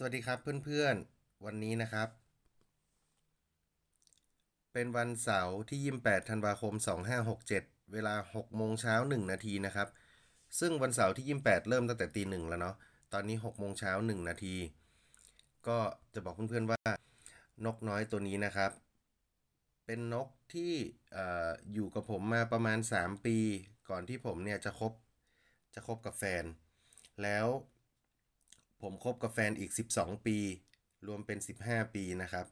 สวัสดีครับเพื่อนๆ วันนี้นะครับ เป็นวันเสาร์ที่ 28 ธันวาคม 2567 เวลา 6 โมงเช้า 1 นาทีนะครับ ซึ่งวันเสาร์ที่ 28 เริ่มตั้งแต่ตีหนึ่งแล้วเนาะ ตอนนี้ 6 โมงเช้า 1 นาที ก็จะบอกเพื่อนๆว่านกน้อยตัวนี้นะครับ เป็นนกที่เอ่ออยู่กับผมมาประมาณ 3 ปี ก่อนที่ผมเนี่ยจะคบจะคบกับแฟน แล้ว ผมคบกับแฟนอีก 12 ปี รวมเป็น 15 ปีนะครับ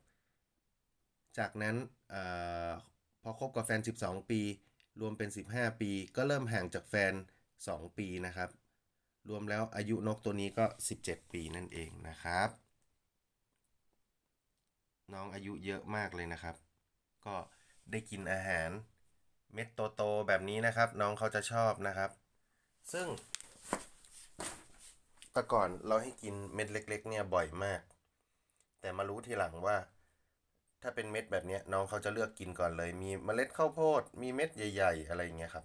จากนั้นออพอคบกับแฟน 12 ปี รวมเป็น 15 ปี ก็เริ่มห่างจากแฟน 2 ปีนะครับ รวมแล้วอายุนกตัวนี้ก็ 17 ปีนั่นเองนะครับ น้องอายุเยอะมากเลยนะครับ ก็ได้กินอาหารเม็ดโตๆแบบนี้นะครับ น้องเขาจะชอบนะครับ ซึ่ง แต่ก่อนเราให้กินเม็ดเล็ก ๆ เนี่ยบ่อยมาก แต่มารู้ทีหลังว่า ถ้าเป็นเม็ดแบบนี้น้องเขาจะเลือกกินก่อนเลย มีเมล็ดข้าวโพด มีเม็ดใหญ่ ๆ อะไรอย่างเงี้ยครับ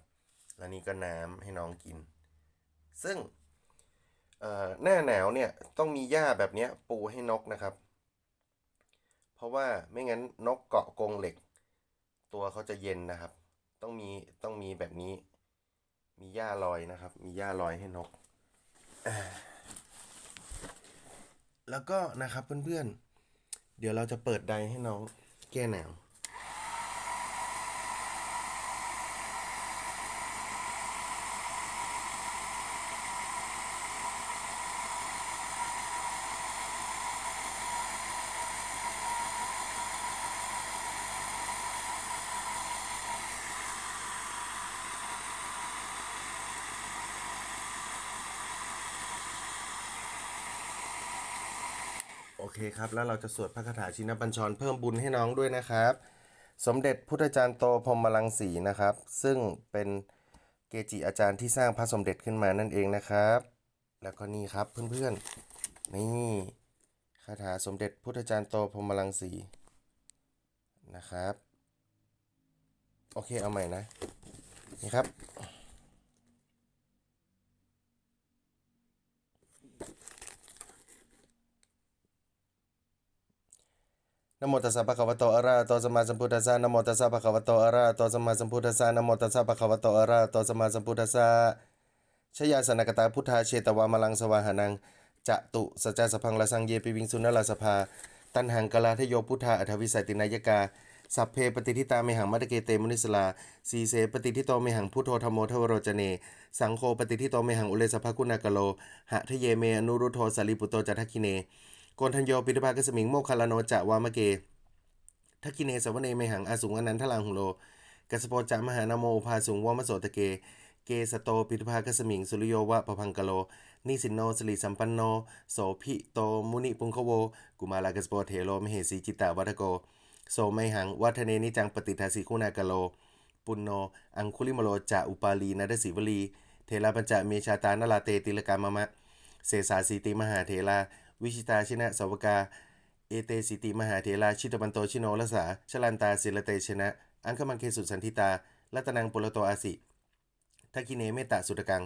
แล้วนี่ก็น้ำให้น้องกิน ซึ่งหน้าหนาวเนี่ยต้องมีหญ้าแบบนี้ปูให้นกนะครับ เพราะว่าไม่งั้นนกเกาะกรงเหล็ก ตัวเขาจะเย็นนะครับ ต้องมีต้องมีแบบนี้ มีหญ้าลอยนะครับ มีหญ้าลอยให้นก แล้วก็นะครับเพื่อนๆ เดี๋ยวเราจะเปิดไดให้น้องแก้หนาว โอเคครับ แล้วเราจะสวดพระคาถาชินบัญชรเพิ่มบุญให้น้องด้วยนะครับ สมเด็จพุทธจารย์โตพรหมลังสีนะครับ ซึ่งเป็นเกจิอาจารย์ที่สร้างพระสมเด็จขึ้นมานั่นเองนะครับ แล้วก็นี่ครับเพื่อนๆ นี่คาถาสมเด็จพุทธจารย์โตพรหมลังสีนะครับ โอเคเอาใหม่นะ นี่ครับ นโมตัสสะภะคะวะโตอะระหะโตสัมมาสัมพุทธัสสะนโมตัสสะภะคะวะโตอะระหะโตสัมมาสัมพุทธัสสะนโมตัสสะภะคะวะโตอะระหะโตสัมมาสัมพุทธัสสะชยาสนกตาพุทธาเชตวามลังสวาหานังจะตุสัจจสพังละสังเยปิวิงสุนลาสภา ตันหังกลาทโยพุทธาอัฏฐวิสัยตินายกา สัพเพปฏิทิตาเมหังมัตตเกเตมุนิสลา สีเสปฏิทิโตเมหังพุทโธธรรมโมทวโรจเน สังโฆปฏิทิโตเมหังอุเลสภกุณากโล หะทะเยเมอนุรุโทสารีปุโตจัตถคิเน โกนทัญโยปิทภากสมิงโมคคลาโนจะวามะเกทักกิเนสวเนเมหังอาสุงอนันทลังหุโลกัสโปจามหานโมภาสุงวมโสตเก เกสโตปิทุภากสมิงสุริโยวะปพังกะโล นิสินโนสิริสัมปันโน โสภิโตมุนิปุงคโว กุมาลากัสโปเทโลมเหสีจิตตาวัตโก โสไมหังวัฒเนนิจังปฏิทาสีคุณากะโล ปุณโน อังคุลิมโลจะอุปาลีนาดสิวลี เทระปัญจเมชาตานลาเตติลกามะมะ เสสาสีติมหาเทรา วิชิตาชนะสวกา เอเตสิติมหาเถราชิตบันโตชิโนรสาชลันตาศิลเตชนะ อังคมันเคสุสันทิตารัตนังปุรโตอาสิทักิเนเมตตาสุตกัง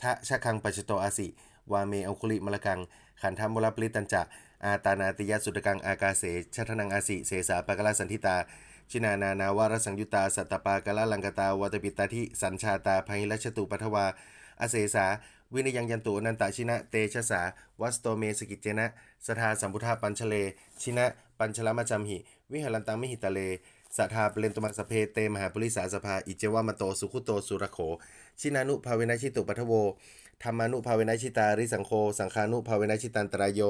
ทะชะคังปัจโตอาสิ วาเมอังคุลิมละกัง ขันธมุลปลิตันจะ อาตานาติยสุตกัง อากาเสชัทนังอาสิ เสสาปะกะลาสันทิตา ชินานานาวารสังยุตา สัตตปากะละลังกตาวัตปิตาทิสัญชาตาภัยรัชตุปัทวา อเสสา วินยังยันตุนันตชินะ เตชะสา วัสโตเมสกิจเจนะ สทาสัมพุทธาปัญชเล ชินะ ปัญชลมัจจัมหิ วิหารันตังมิหิตะเลสัทธาเปเลนตุมัสสพเพเตมหาปุริสาสภา อิเจวามโตสุขุโตสุรโข ชินานุภาเวนะชิตุปัทโวธรรมานุภาเวนะชิตาริสังโฆสังฆานุภาเวนะชิตันตรายโย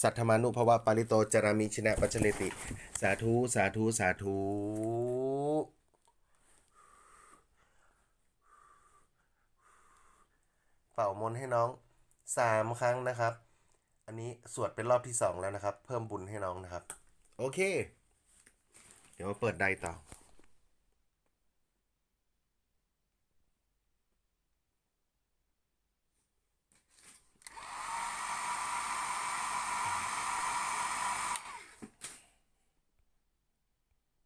สัทธมานุภาวะปาริโตจารามิชินะปัจเจเลติ สาธุ สาธุ สาธุ เป่ามนให้น้องสามครั้งนะครับ อันนี้สวดเป็นรอบที่สองแล้วนะครับ เพิ่มบุญให้น้องนะครับ โอเค เดี๋ยวมาเปิดไดต่อ